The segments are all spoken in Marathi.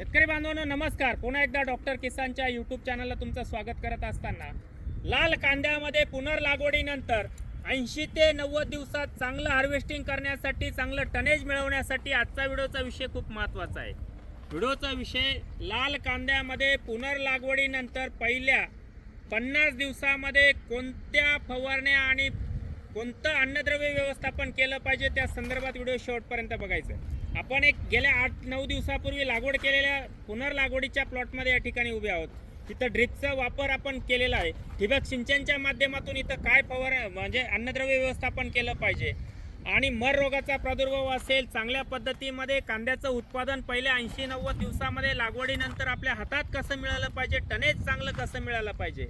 शेतकरी बांधवांनो नमस्कार पुन्हा एकदा डॉक्टर किसानच्या यूट्यूब चॅनलला तुमचं स्वागत करत असताना लाल कांद्यामध्ये पुनर्लागवडीनंतर ऐंशी ते नव्वद दिवसात चांगलं हार्वेस्टिंग करण्यासाठी चांगलं टनेज मिळवण्यासाठी आजचा व्हिडिओचा विषय खूप महत्त्वाचा आहे व्हिडिओचा विषय लाल कांद्यामध्ये पुनर्लागवडीनंतर पहिल्या पन्नास दिवसामध्ये कोणत्या फवारण्या आणि कोणतं अन्नद्रव्य व्यवस्थापन केलं पाहिजे त्या संदर्भात व्हिडिओ शेवटपर्यंत बघायचं आहे. आपण एक गेल्या आठ नऊ दिवसापूर्वी लागवड केलेल्या पुनर्लागवडीच्या प्लॉटमध्ये या ठिकाणी उभे आहोत. तिथं ड्रिपचा वापर आपण केलेला आहे. ठिबक सिंचनच्या माध्यमातून इथं काय फवार म्हणजे अन्नद्रव्य व्यवस्थापन केलं पाहिजे? आणि मर रोगाचा प्रादुर्भाव असेल चांगल्या पद्धतीमध्ये कांद्याचं उत्पादन पहिल्या ऐंशी नव्वद दिवसामध्ये लागवडीनंतर आपल्या हातात कसं मिळालं पाहिजे टनेज चांगलं कसं मिळालं पाहिजे?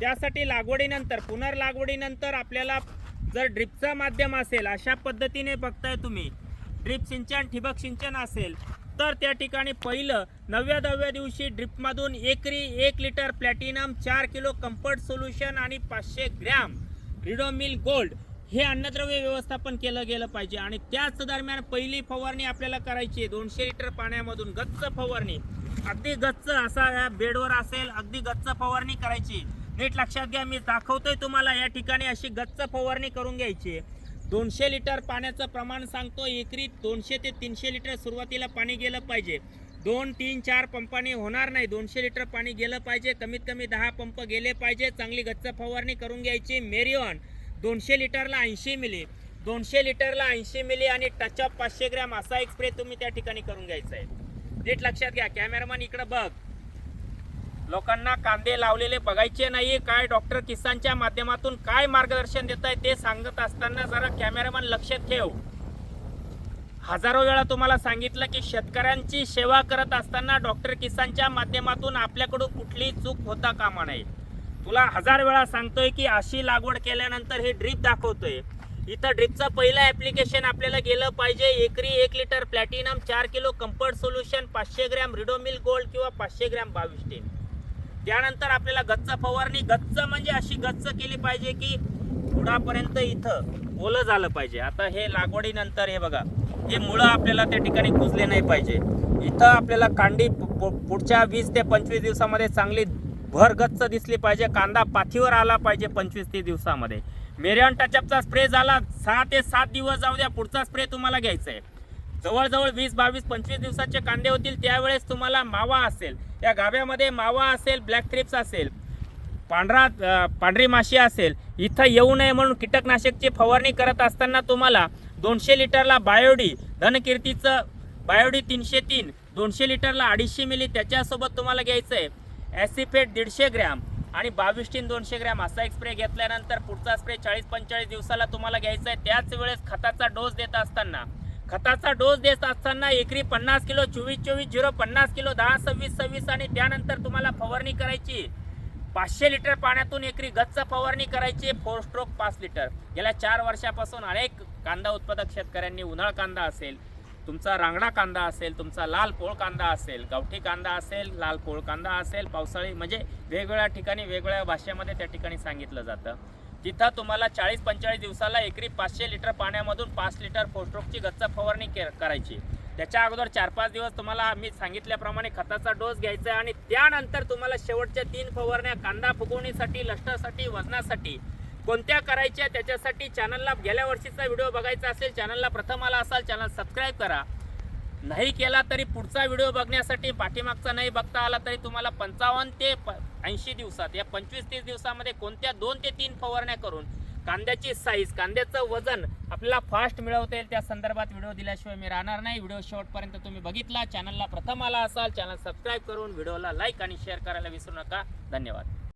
त्यासाठी लागवडीनंतर पुनर्लागवडीनंतर आपल्याला जर ड्रिपचं माध्यम असेल अशा पद्धतीने बघताय तुम्ही. ड्रिप सिंचन ठिबक सिंचन असेल तर त्या ठिकाणी पहिलं नवव्या दहाव्या दिवशी ड्रिपमधून एकरी एक लिटर प्लॅटिनम चार किलो कम्फर्ट सोल्युशन आणि पाचशे ग्रॅम रिडोमिल गोल्ड हे अन्नद्रव्य व्यवस्थापन केलं गेलं पाहिजे. आणि त्याच दरम्यान पहिली फवारणी आपल्याला करायची आहे. दोनशे लिटर पाण्यामधून गच्च फवारणी. अगदी गच्च असा या बेडवर असेल अगदी गच्च फवारणी करायची. नीट लक्षात घ्या मी दाखवतोय तुम्हाला या ठिकाणी अशी गच्च फवारणी करून घ्यायची आहे. दोनशे लिटर पाण्याचं प्रमाण सांगतो. एकरी दोनशे ते तीनशे लिटर सुरुवातीला पाणी गेलं पाहिजे. दोन तीन चार पंपाने होणार नाही. दोनशे लिटर पाणी गेलं पाहिजे. कमीत कमी दहा पंप गेले पाहिजे. चांगली गच्च फवारणी करून घ्यायची. मेरिऑन दोनशे लिटरला ऐंशी मिली. दोनशे लिटरला ऐंशी मिली आणि टचअप पाचशे ग्रॅम असा एक स्प्रे तुम्ही त्या ठिकाणी करून घ्यायचा आहे. नीट लक्षात घ्या. कॅमेरामॅन इकडं बघ. लोकांना कांदे लावलेले बघायचे नाही काय डॉक्टर किसानच्या माध्यमातून काय मार्गदर्शन देत आहे ते सांगत असताना जरा कॅमेरामॅन लक्षात ठेव. हजारो वेळा तुम्हाला सांगितलं की शेतकऱ्यांची सेवा करत असताना डॉक्टर किसानच्या माध्यमातून आपल्याकडून कुठली चूक होता कामा नये. तुला हजार वेळा सांगतोय की अशी लागवड केल्यानंतर हे ड्रीप दाखवतोय. इथं ड्रिपचं पहिलं ऍप्लिकेशन आपल्याला गेलं पाहिजे. एकरी एक लिटर प्लॅटिनम चार किलो कम्फर्ट सोल्युशन पाचशे ग्रॅम रिडोमिल गोल्ड किंवा पाचशे ग्रॅम बावीस टेन. त्यानंतर आपल्याला गच्च फवारणी गच्च म्हणजे अशी गच्च केली पाहिजे की पुढापर्यंत इथं ओलं झालं पाहिजे. आता हे लागवडीनंतर हे बघा हे मुळं आपल्याला त्या ठिकाणी कुजले नाही पाहिजे. इथं आपल्याला कांडी पु- पुढच्या वीस ते पंचवीस दिवसामध्ये चांगली भर गच्च दिसली पाहिजे कांदा पाथीवर आला पाहिजे पंचवीस तीस दिवसामध्ये. मेरियन टचअपचा स्प्रे झाला सहा ते सात दिवस जाऊ द्या पुढचा स्प्रे तुम्हाला घ्यायचा आहे. जवळजवळ वीस बावीस पंचवीस दिवसाचे कांदे होतील त्यावेळेस तुम्हाला मावा असेल. या गाभ्यामध्ये मावा असेल ब्लॅक थ्रिप्स असेल पांढरा पांढरी माशी असेल इथं येऊ नये म्हणून कीटकनाशकची फवारणी करत असताना तुम्हाला दोनशे लिटरला बायोडी धनकीर्तीचं बायोडी तीनशे तीन दोनशे लिटरला अडीचशे मिली त्याच्यासोबत तुम्हाला घ्यायचं आहे ॲसिफेट दीडशे ग्रॅम आणि बावीस टीन दोनशे ग्रॅम असा एक स्प्रे घेतल्यानंतर पुढचा स्प्रे चाळीस पंचेचाळीस दिवसाला तुम्हाला घ्यायचा आहे त्याच वेळेस खताचा डोस देत असताना खताचा डोस देत असताना एकरी पन्नास किलो चोवीस चोवीस झिरो पन्नास किलो दहा सव्वीस सव्वीस आणि त्यानंतर तुम्हाला फवारणी करायची. पाचशे लिटर पाण्यातून एकरी गच्च फवारणी करायची फोर स्ट्रोक पाच लिटर. गेल्या चार वर्षापासून अनेक कांदा उत्पादक शेतकऱ्यांनी उन्हाळ कांदा असेल तुमचा रांगडा कांदा असेल तुमचा लाल पोळ कांदा असेल गावठी कांदा असेल लाल पोळ कांदा असेल पावसाळी म्हणजे वेगवेगळ्या ठिकाणी वेगवेगळ्या भाषेमध्ये त्या ठिकाणी सांगितलं जातं. तिथं तुम्हाला चाळीस पंचेचाळीस दिवसाला एकरी पाचशे लिटर पाण्यामधून पाच लिटर फोस्ट्रोकची गच्च फवारणी के करायची. त्याच्या अगोदर चार पाच दिवस तुम्हाला मी सांगितल्याप्रमाणे खताचा डोस घ्यायचा आहे आणि त्यानंतर तुम्हाला शेवटच्या तीन फवारण्या कांदा फुगवणीसाठी लष्टासाठी वजनासाठी कोणत्या करायच्या त्याच्यासाठी चॅनलला गेल्या वर्षीचा व्हिडिओ बघायचा असेल चॅनलला प्रथम आला असाल चॅनल सबस्क्राईब करा. नाही केला तरी पुढचा व्हिडिओ बघण्यासाठी पाठीमागचा नाही बघता आला तरी तुम्हाला पंचावन्न ते ऐंशी दिवसात या पंचवीस तीस दिवसामध्ये कोणत्या दोन ते तीन फवारण्या करून कांद्याची साईज कांद्याचं वजन आपल्याला फास्ट मिळवता येईल त्या संदर्भात व्हिडिओ दिल्याशिवाय मी राहणार नाही. व्हिडिओ शेवटपर्यंत तुम्ही बघितला चॅनलला प्रथम आला असाल चॅनल सबस्क्राईब करून व्हिडिओला लाईक आणि शेअर करायला विसरू नका. धन्यवाद.